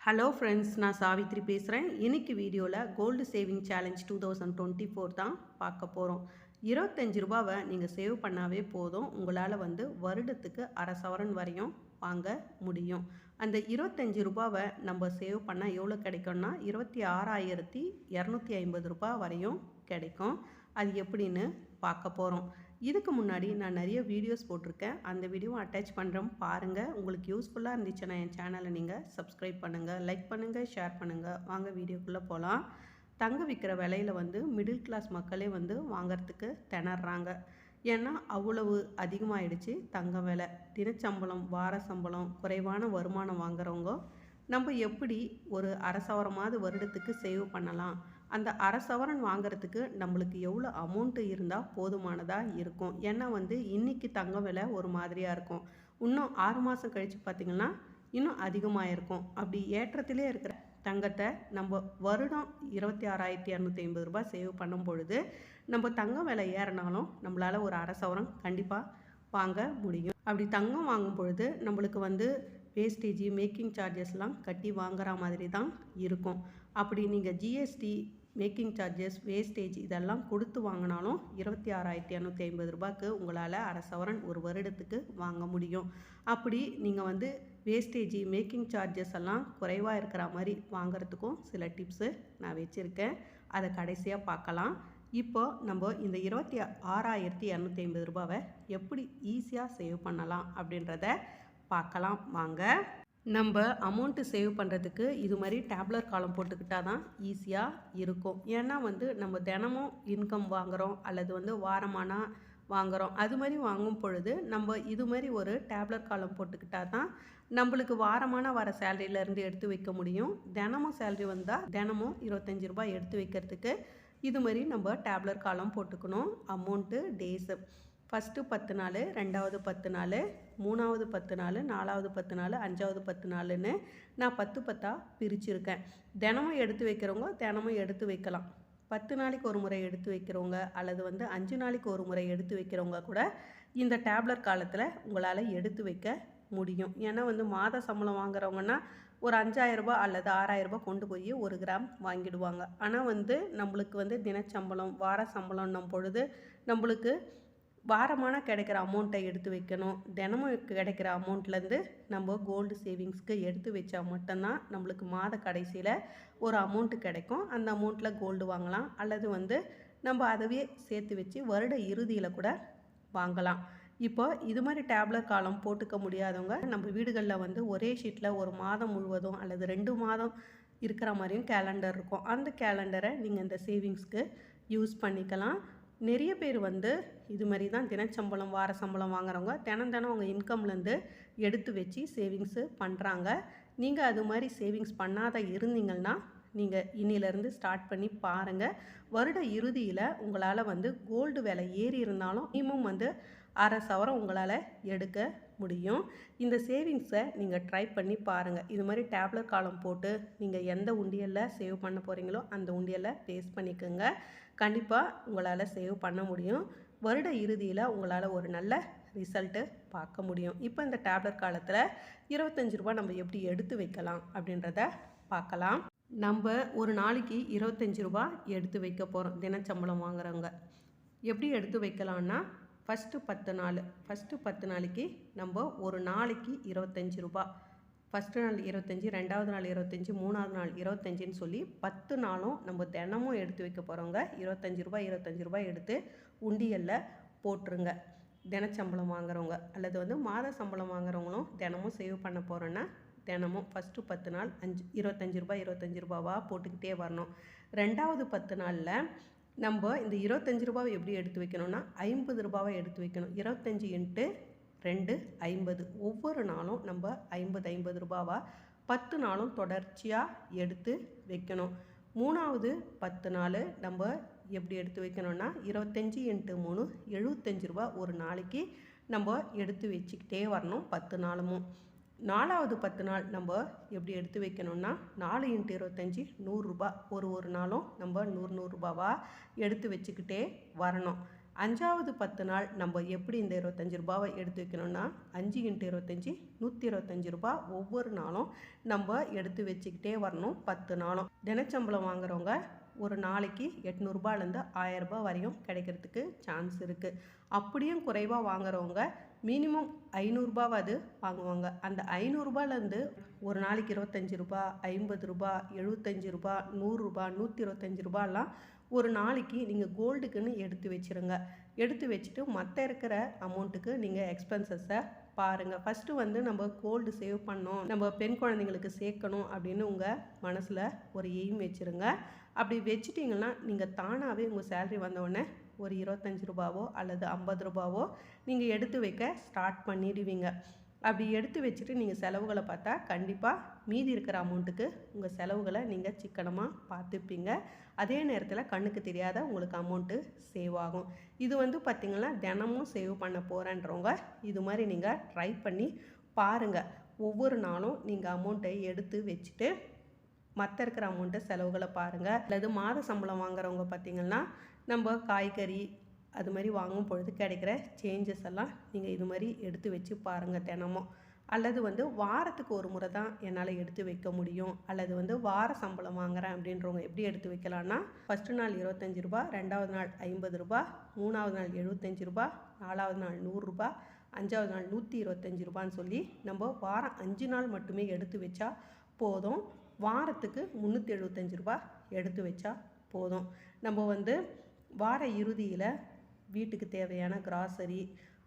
Hello friends நான் சாவித்ரி பேசுகிறேன் இன்னைக்கு வீடியோவில் gold saving challenge two thousand twenty four தான் பார்க்க போகிறோம் இருபத்தஞ்சி ரூபாவை நீங்கள் சேவ் பண்ணாவே போதும். உங்களால் வந்து வருடத்துக்கு அரை சவரன் வரையும் வாங்க முடியும். அந்த இருபத்தஞ்சி ரூபாவை நம்ம சேவ் பண்ணால் எவ்வளோ கிடைக்கும்னா இருபத்தி ஆறாயிரத்தி இரநூத்தி ஐம்பது ரூபாய் வரையும் கிடைக்கும். அது எப்படின்னு பார்க்க போகிறோம் இதுக்கு முன்னாடி நான் நிறைய வீடியோஸ் போட்டிருக்கேன். அந்த வீடியோவை அட்டாச் பண்ணுறோம் பாருங்கள் உங்களுக்கு யூஸ்ஃபுல்லாக இருந்துச்சுன்னா என் சேனலை நீங்கள் சப்ஸ்கிரைப் பண்ணுங்கள் லைக் பண்ணுங்கள் ஷேர் பண்ணுங்கள் வாங்க வீடியோக்குள்ளே போகலாம் தங்க விற்கிற விலையில் வந்து மிடில் கிளாஸ் மக்களே வந்து வாங்கிறதுக்கு திணறாங்க. ஏன்னா அவ்வளவு அதிகமாகிடுச்சு தங்க விலை. தினச்சம்பளம் வார சம்பளம் குறைவான வருமானம் வாங்குறவங்க நம்ம எப்படி ஒரு அரசவரமாவது வருடத்துக்கு சேவ் பண்ணலாம்? அந்த அரை சவரன் வாங்குறதுக்கு நம்மளுக்கு எவ்வளோ அமௌண்ட்டு இருந்தால் போதுமானதாக இருக்கும். ஏன்னா வந்து இன்றைக்கி தங்க விலை ஒரு மாதிரியாக இருக்கும். இன்னும் ஆறு மாதம் கழித்து பார்த்திங்கன்னா இன்னும் அதிகமாக இருக்கும். அப்படி ஏற்றத்திலே இருக்கிற தங்கத்தை நம்ம வருடம் இருபத்தி ஆறாயிரத்தி இரநூத்தி ஐம்பது ரூபாய் சேவ் பண்ணும் பொழுது நம்ம தங்கம் விலை ஏறினாலும் நம்மளால் ஒரு அரை சவரம் கண்டிப்பாக வாங்க முடியும். அப்படி தங்கம் வாங்கும் பொழுது நம்மளுக்கு வந்து வேஸ்டேஜ் மேக்கிங் சார்ஜஸ்லாம் கட்டி வாங்குற மாதிரி தான் இருக்கும். அப்படி நீங்கள் ஜிஎஸ்டி மேக்கிங் சார்ஜஸ் வேஸ்டேஜ் இதெல்லாம் கொடுத்து வாங்கினாலும் இருபத்தி ஆறாயிரத்தி இரநூத்தி ஐம்பது ரூபாய்க்கு உங்களால் அரை சவரன் ஒரு வருடத்துக்கு வாங்க முடியும். அப்படி நீங்கள் வந்து வேஸ்டேஜ் மேக்கிங் சார்ஜஸ் எல்லாம் குறைவாக இருக்கிற மாதிரி வாங்கிறதுக்கும் சில டிப்ஸு நான் வச்சுருக்கேன். அதை கடைசியாக பார்க்கலாம். இப்போ நம்ம இந்த இருபத்தி ஆறாயிரத்தி இரநூத்தி ஐம்பது ரூபாவை எப்படி ஈஸியாக சேவ் பண்ணலாம் அப்படின்றத பார்க்கலாம். வாங்க. நம்ம அமௌண்ட்டு சேவ் பண்ணுறதுக்கு இது மாதிரி டேப்லர் காலம் போட்டுக்கிட்டால் தான் ஈஸியாக இருக்கும். ஏன்னா வந்து நம்ம தினமும் இன்கம் வாங்குகிறோம் அல்லது வந்து வாரமானா வாங்குகிறோம் அது மாதிரி வாங்கும் பொழுது நம்ம இது மாதிரி ஒரு டேப்லர் காலம் போட்டுக்கிட்டால் தான் நம்மளுக்கு வாரமான வர சேலரியிலேருந்து எடுத்து வைக்க முடியும். தினமும் சேலரி வந்தால் தினமும் இருபத்தஞ்சி ரூபாய் எடுத்து வைக்கிறதுக்கு இது மாதிரி நம்ம டேப்லர் காலம் போட்டுக்கணும் அமௌண்ட்டு டேஸு ஃபஸ்ட்டு பத்து நாள் ரெண்டாவது பத்து நாள் மூணாவது பத்து நாள் நாலாவது பத்து நாள் அஞ்சாவது பத்து நாள்னு நான் பத்து பத்தாக பிரிச்சுருக்கேன். தினமும் எடுத்து வைக்கிறவங்க தினமும் எடுத்து வைக்கலாம். பத்து நாளைக்கு ஒரு முறை எடுத்து வைக்கிறவங்க அல்லது வந்து அஞ்சு நாளைக்கு ஒரு முறை எடுத்து வைக்கிறவங்க கூட இந்த டேப்லெட் காலத்தில் உங்களால் எடுத்து வைக்க முடியும். ஏன்னா வந்து மாத சம்பளம் வாங்குறவங்கன்னா ஒரு அஞ்சாயிரரூபா அல்லது ஆறாயிரரூபா கொண்டு போய் ஒரு கிராம் வாங்கிடுவாங்க. ஆனால் வந்து நம்மளுக்கு வந்து தினச்சம்பளம் வார சம்பளம்னும் பொழுது நம்மளுக்கு வாரமான கிடைக்கிற அமௌண்ட்டை எடுத்து வைக்கணும். தினமும் கிடைக்கிற அமௌண்ட்லேருந்து நம்ம கோல்டு சேவிங்ஸ்க்கு எடுத்து வச்சா மட்டும்தான் நம்மளுக்கு மாத கடைசியில் ஒரு அமௌண்ட்டு கிடைக்கும். அந்த அமௌண்ட்டில் கோல்டு வாங்கலாம். அல்லது வந்து நம்ம அதவே சேர்த்து வச்சு வருட இறுதியில் கூட வாங்கலாம். இப்போ இது மாதிரி டேப்லெட் காலம் போட்டுக்க முடியாதவங்க நம்ம வீடுகளில் வந்து ஒரே ஷீட்டில் ஒரு மாதம் முழுவதும் அல்லது ரெண்டு மாதம் இருக்கிற மாதிரியும் கேலண்டர் இருக்கும். அந்த கேலண்டரை நீங்கள் இந்த சேவிங்ஸ்க்கு யூஸ் பண்ணிக்கலாம். நிறைய பேர் வந்து இது மாதிரி தான் தினச்சம்பளம் வார சம்பளம் வாங்குறவங்க தினம் தினம் அவங்க இன்கம்லேருந்து எடுத்து வச்சு சேவிங்ஸு பண்ணுறாங்க நீங்கள் அது மாதிரி சேவிங்ஸ் பண்ணாத இருந்தீங்கன்னா நீங்கள் இன்னிலேருந்து ஸ்டார்ட் பண்ணி பாருங்கள் வருட இறுதியில் உங்களால் வந்து கோல்டு விலை ஏறி இருந்தாலும் மினிமம் வந்து அரை சவரம் உங்களால் எடுக்க முடியும். இந்த சேவிங்ஸை நீங்கள் ட்ரை பண்ணி பாருங்கள் இது மாதிரி டேப்லெட் காலம் போட்டு நீங்கள் எந்த உண்டியலில் சேவ் பண்ண போகிறீங்களோ அந்த உண்டியலில் பேஸ் பண்ணிக்கோங்க. கண்டிப்பாக உங்களால் சேவ் பண்ண முடியும். வருட இறுதியில் உங்களால் ஒரு நல்ல ரிசல்ட்டு பார்க்க முடியும். இப்போ இந்த டேப்லெட் காலத்தில் இருபத்தஞ்சி ரூபா நம்ம எப்படி எடுத்து வைக்கலாம் அப்படின்றத பார்க்கலாம். நம்ம ஒரு நாளைக்கு இருபத்தஞ்சி ரூபா எடுத்து வைக்க போகிறோம் தினச்சம்பளம் வாங்குறவங்க. எப்படி எடுத்து வைக்கலான்னா ஃபஸ்ட்டு பத்து நாள் ஃபஸ்ட்டு பத்து நாளைக்கு நம்ம ஒரு நாளைக்கு இருபத்தஞ்சி ரூபா ஃபஸ்ட்டு நாள் இருபத்தஞ்சி ரெண்டாவது நாள் இருபத்தஞ்சி மூணாவது நாள் இருபத்தஞ்சின்னு சொல்லி பத்து நாளும் நம்ம தினமும் எடுத்து வைக்க போகிறவங்க இருபத்தஞ்சி ரூபாய் இருபத்தஞ்சி ரூபாய் எடுத்து உண்டியலில் போட்டுருங்க. தினச்சம்பளம் வாங்குறவங்க அல்லது வந்து மாத சம்பளம் வாங்குறவங்களும் தினமும் சேவ் பண்ண போகிறோன்னா தினமும் ஃபஸ்ட்டு பத்து நாள் அஞ்சு இருபத்தஞ்சி ரூபாய் இருபத்தஞ்சி ரூபாவாக போட்டுக்கிட்டே வரணும். ரெண்டாவது பத்து நாளில் நம்ம இந்த இருபத்தஞ்சி ரூபாவை எப்படி எடுத்து வைக்கணும்னா ஐம்பது ரூபாவை எடுத்து வைக்கணும். இருபத்தஞ்சி இன்ட்டு ரெண்டு ஐம்பது. ஒவ்வொரு நாளும் நம்ம ஐம்பது ஐம்பது ரூபாவா? பத்து நாளும் தொடர்ச்சியாக எடுத்து வைக்கணும். மூணாவது பத்து நாள் நம்ம எப்படி எடுத்து வைக்கணும்னா இருபத்தஞ்சி இன்ட்டு மூணு எழுபத்தஞ்சி ரூபா ஒரு நாளைக்கு நம்ம எடுத்து வச்சுக்கிட்டே வரணும் பத்து நாளும் நாலாவது பத்து நாள் நம்ம எப்படி எடுத்து வைக்கணும்னா நாலு இன்ட்டு இருபத்தஞ்சி நூறுரூபா ஒரு ஒரு நாளும் நம்ம நூறு நூறுரூபாவாக எடுத்து வச்சுக்கிட்டே வரணும். அஞ்சாவது பத்து நாள் நம்ம எப்படி இந்த இருபத்தஞ்சி ரூபாவை எடுத்து வைக்கணும்னா அஞ்சு இன்ட்டு இருபத்தஞ்சி நூற்றி இருபத்தஞ்சி ரூபா ஒவ்வொரு நாளும் நம்ம எடுத்து வச்சுக்கிட்டே வரணும் பத்து நாளும். தினச்சம்பளம் வாங்குறவங்க ஒரு நாளைக்கு எட்நூறுபாலேருந்து ஆயரரூபா வரையும் கிடைக்கிறதுக்கு சான்ஸ் இருக்குது அப்படியும் குறைவாக வாங்குறவங்க மினிமம் ஐநூறுரூபாவது வாங்குவாங்க. அந்த ஐநூறுரூபாலேருந்து ஒரு நாளைக்கு இருபத்தஞ்சி ரூபா ஐம்பது ரூபா எழுபத்தஞ்சி ரூபா நூறுரூபா நூற்றி இருபத்தஞ்சி ரூபாலாம் ஒரு நாளைக்கு நீங்கள் கோல்டுக்குன்னு எடுத்து வச்சுருங்க. எடுத்து வச்சுட்டு மற்ற இருக்கிற அமௌண்ட்டுக்கு நீங்கள் எக்ஸ்பென்சஸை பாருங்கள் ஃபஸ்ட்டு வந்து நம்ம கோல்டு சேவ் பண்ணோம் நம்ம பெண் குழந்தைங்களுக்கு சேர்க்கணும் அப்படின்னு உங்கள் மனசில் ஒரு எய்ம் வச்சுருங்க. அப்படி வச்சுட்டிங்கன்னா நீங்கள் தானாகவே உங்கள் சேலரி வந்தோடனே ஒரு இருபத்தஞ்சி ரூபாவோ அல்லது ஐம்பது ரூபாவோ நீங்கள் எடுத்து வைக்க ஸ்டார்ட் பண்ணிடுவீங்க. அப்படி எடுத்து வச்சுட்டு நீங்கள் செலவுகளை பார்த்தா கண்டிப்பாக மீதி இருக்கிற அமௌண்ட்டுக்கு உங்கள் செலவுகளை நீங்கள் சிக்கனமாக பார்த்துப்பீங்க. அதே நேரத்தில் கண்ணுக்கு தெரியாத உங்களுக்கு அமௌண்ட்டு சேவ் ஆகும். இது வந்து பார்த்திங்கன்னா தினமும் சேவ் பண்ண போகிறேன்றவங்க இது மாதிரி நீங்கள் ட்ரை பண்ணி பாருங்கள் ஒவ்வொரு நாளும் நீங்கள் அமௌண்ட்டை எடுத்து வச்சுட்டு மற்ற இருக்கிற அமௌண்ட்டை செலவுகளை பாருங்கள் அல்லது மாத சம்பளம் வாங்குறவங்க பார்த்திங்கன்னா நம்ம காய்கறி அது மாதிரி வாங்கும் பொழுது கிடைக்கிற சேஞ்சஸ் எல்லாம் நீங்கள் இது மாதிரி எடுத்து வச்சு பாருங்கள் தினமும். அல்லது வந்து வாரத்துக்கு ஒரு முறை தான் என்னால் எடுத்து வைக்க முடியும். அல்லது வந்து வார சம்பளம் வாங்குறேன் அப்படின்றவங்க எப்படி எடுத்து வைக்கலான்னா ஃபஸ்ட்டு நாள் இருபத்தஞ்சி ரூபா ரெண்டாவது நாள் ஐம்பது ரூபா மூணாவது நாள் எழுபத்தஞ்சி ரூபா நாலாவது நாள் நூறுரூபா அஞ்சாவது நாள் நூற்றி இருபத்தஞ்சி ரூபான்னு சொல்லி நம்ம வாரம் அஞ்சு நாள் மட்டுமே எடுத்து வச்சா போதும். வாரத்துக்கு முந்நூற்றி எழுபத்தஞ்சி ரூபா எடுத்து வச்சா போதும். நம்ம வந்து வார இறுதியில் வீட்டுக்கு தேவையான கிராசரி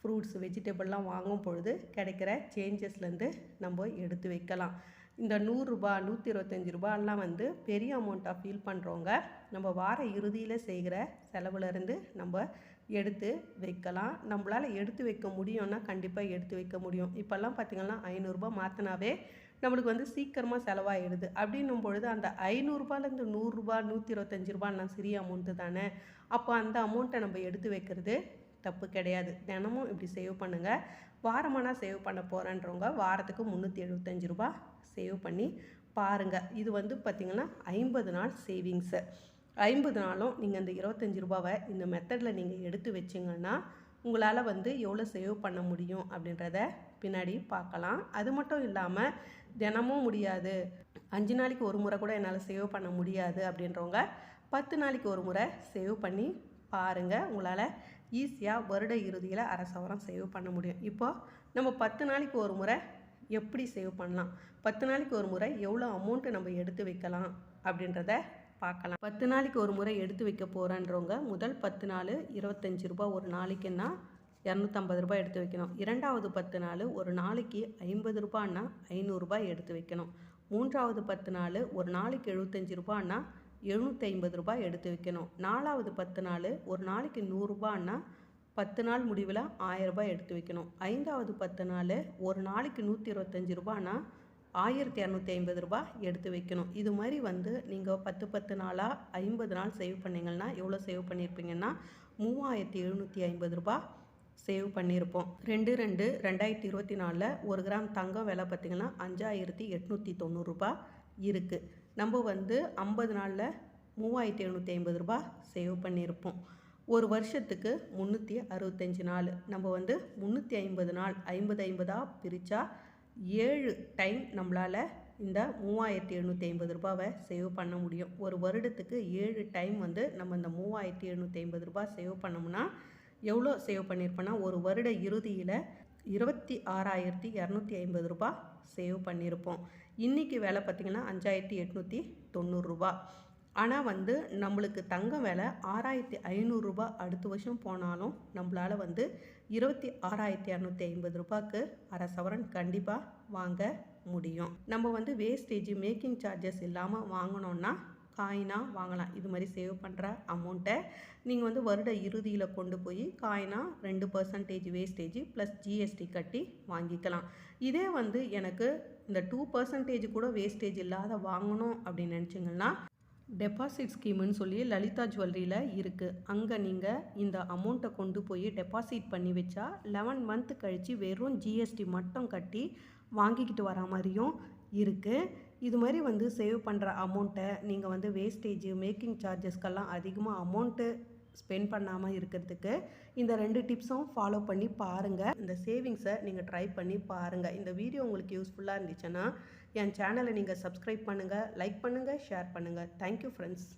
ஃப்ரூட்ஸ் வெஜிடபிள்லாம் வாங்கும் பொழுது கிடைக்கிற சேஞ்சஸ்லேருந்து நம்ம எடுத்து வைக்கலாம். இந்த நூறுரூபா நூற்றி இருபத்தஞ்சி ரூபாயெல்லாம் வந்து பெரிய அமௌண்ட்டாக ஃபீல் பண்ணுறவங்க நம்ம வார இறுதியில் செய்கிற செலவுலேருந்து நம்ம எடுத்து வைக்கலாம். நம்மளால் எடுத்து வைக்க முடியும்னா கண்டிப்பாக எடுத்து வைக்க முடியும். இப்போல்லாம் பார்த்திங்கன்னா ஐநூறுரூபா மாற்றினாவே நம்மளுக்கு வந்து சீக்கிரமாக செலவாகிடுது அப்படின்னும் பொழுது அந்த ஐநூறுரூபாலேருந்து நூறுரூபா நூற்றி இருபத்தஞ்சி ரூபான்னா சிறிய அமௌண்ட்டு தானே. அப்போ அந்த அமௌண்ட்டை நம்ம எடுத்து வைக்கிறது தப்பு கிடையாது. தினமும் இப்படி சேவ் பண்ணுங்கள் வாரமானா சேவ் பண்ண போகிறேன்றவங்க வாரத்துக்கு முந்நூற்றி எழுபத்தஞ்சி ரூபா சேவ் பண்ணி பாருங்கள் இது வந்து பார்த்திங்கன்னா ஐம்பது நாள் சேவிங்ஸு ஐம்பது நாளும் நீங்கள் அந்த இருபத்தஞ்சி ரூபாவை இந்த மெத்தடில் நீங்கள் எடுத்து வச்சிங்கன்னா உங்களால் வந்து எவ்வளோ சேவ் பண்ண முடியும் அப்படின்றத பின்னாடி பார்க்கலாம். அது மட்டும் இல்லாமல் தினமும் முடியாது. அஞ்சு நாளைக்கு ஒரு முறை கூட என்னால் சேவ் பண்ண முடியாது அப்படின்றவங்க பத்து நாளைக்கு ஒரு முறை சேவ் பண்ணி பாருங்கள் உங்களால் ஈஸியாக வருட இறுதியில் அரசவரம் சேவ் பண்ண முடியும். இப்போது நம்ம பத்து நாளைக்கு ஒரு முறை எப்படி சேவ் பண்ணலாம்? பத்து நாளைக்கு ஒரு முறை எவ்வளோ அமௌண்ட்டு நம்ம எடுத்து வைக்கலாம் அப்படின்றத பார்க்கலாம். பத்து நாளைக்கு ஒரு முறை எடுத்து வைக்க போகிறன்றவங்க முதல் பத்து நாள் இருபத்தஞ்சி ரூபாய் ஒரு நாளைக்குன்னா இரநூத்தம்பது ரூபாய் எடுத்து வைக்கணும். இரண்டாவது பத்து நாள் ஒரு நாளைக்கு ஐம்பது ரூபான்னா ஐநூறுரூபாய் எடுத்து வைக்கணும். மூன்றாவது பத்து நாள் ஒரு நாளைக்கு எழுபத்தஞ்சி ரூபான்னா எழுநூற்றி ஐம்பது ரூபாய் எடுத்து வைக்கணும். நாலாவது பத்து நாள் ஒரு நாளைக்கு நூறுரூபான்னா பத்து நாள் முடிவில் ஆயரரூபாய் எடுத்து வைக்கணும். ஐந்தாவது பத்து நாள் ஒரு நாளைக்கு நூற்றி இருபத்தஞ்சி ரூபான்னா ஆயிரத்தி இரநூத்தி ஐம்பது ரூபாய் எடுத்து வைக்கணும். இது மாதிரி வந்து நீங்கள் பத்து பத்து நாளாக ஐம்பது நாள் சேவ் பண்ணிங்கன்னா எவ்வளோ சேவ் பண்ணியிருப்பீங்கன்னா மூவாயிரத்தி எழுநூற்றி ஐம்பது ரூபாய் சேவ் பண்ணியிருப்போம். ரெண்டு ரெண்டு ரெண்டாயிரத்தி இருபத்தி நாலில் ஒரு கிராம் தங்கம் விலை பார்த்திங்கன்னா அஞ்சாயிரத்தி எட்நூற்றி தொண்ணூறுரூபா இருக்குது நம்ம வந்து ஐம்பது நாளில் மூவாயிரத்தி எழுநூற்றி ஐம்பது ரூபா சேவ் பண்ணியிருப்போம். ஒரு வருஷத்துக்கு முந்நூற்றி அறுபத்தஞ்சி நாள். நம்ம வந்து முந்நூற்றி ஐம்பது நாள் ஐம்பது ஐம்பதாக பிரித்தா ஏழு டைம் நம்மளால் இந்த மூவாயிரத்தி எழுநூற்றி ஐம்பது ரூபாவை சேவ் பண்ண முடியும். ஒரு வருடத்துக்கு ஏழு டைம் வந்து நம்ம இந்த மூவாயிரத்தி எழுநூற்றி ஐம்பது ரூபா சேவ் பண்ணோம்னா எவ்வளோ சேவ் பண்ணியிருப்போன்னா ஒரு வருட இறுதியில் இருபத்தி ஆறாயிரத்தி இரநூத்தி ஐம்பது ரூபா சேவ் பண்ணியிருப்போம். இன்றைக்கி வேலை பார்த்திங்கன்னா அஞ்சாயிரத்தி எட்நூற்றி தொண்ணூறுரூபா ஆனால் வந்து நம்மளுக்கு தங்கம் விலை ஆறாயிரத்தி ஐநூறுரூபா அடுத்த வருஷம் போனாலும் நம்மளால் வந்து இருபத்தி ஆறாயிரத்தி இரநூத்தி ஐம்பது ரூபாய்க்கு அரை சவரன் கண்டிப்பாக வாங்க முடியும். நம்ம வந்து வேஸ்டேஜ் மேக்கிங் சார்ஜஸ் இல்லாமல் வாங்கினோன்னா காயினாக வாங்கலாம். இது மாதிரி சேவ் பண்ணுற அமௌண்ட்டை நீங்கள் வந்து வருட இறுதியில் கொண்டு போய் காயினாக ரெண்டு பர்சன்டேஜ் வேஸ்டேஜ் ப்ளஸ் ஜிஎஸ்டி கட்டி வாங்கிக்கலாம். இதே வந்து எனக்கு இந்த டூ பர்சன்டேஜ் கூட வேஸ்டேஜ் இல்லாத வாங்கணும் அப்படின்னு நினச்சிங்கன்னா டெபாசிட் ஸ்கீமுன்னு சொல்லி லலிதா ஜுவல்லரியில் இருக்குது அங்கே நீங்கள் இந்த அமௌண்ட்டை கொண்டு போய் டெபாசிட் பண்ணி வச்சா லெவன் மந்த் கழித்து வெறும் ஜிஎஸ்டி மட்டும் கட்டி வாங்கிக்கிட்டு வர மாதிரியும் இருக்குது இது மாதிரி வந்து சேவ் பண்ணுற அமௌண்ட்டை நீங்கள் வந்து வேஸ்டேஜ் மேக்கிங் சார்ஜஸ்க்கெல்லாம் அதிகமாக அமௌண்ட்டு ஸ்பெண்ட் பண்ணாமல் இருக்கிறதுக்கு இந்த ரெண்டு டிப்ஸும் ஃபாலோ பண்ணி பாருங்கள் இந்த சேவிங்ஸை நீங்கள் ட்ரை பண்ணி பாருங்கள் இந்த வீடியோ உங்களுக்கு யூஸ்ஃபுல்லாக இருந்துச்சுன்னா என் சேனலை நீங்கள் சப்ஸ்கிரைப் பண்ணுங்கள் லைக் பண்ணுங்கள் ஷேர் பண்ணுங்கள் தேங்க்யூ ஃப்ரெண்ட்ஸ்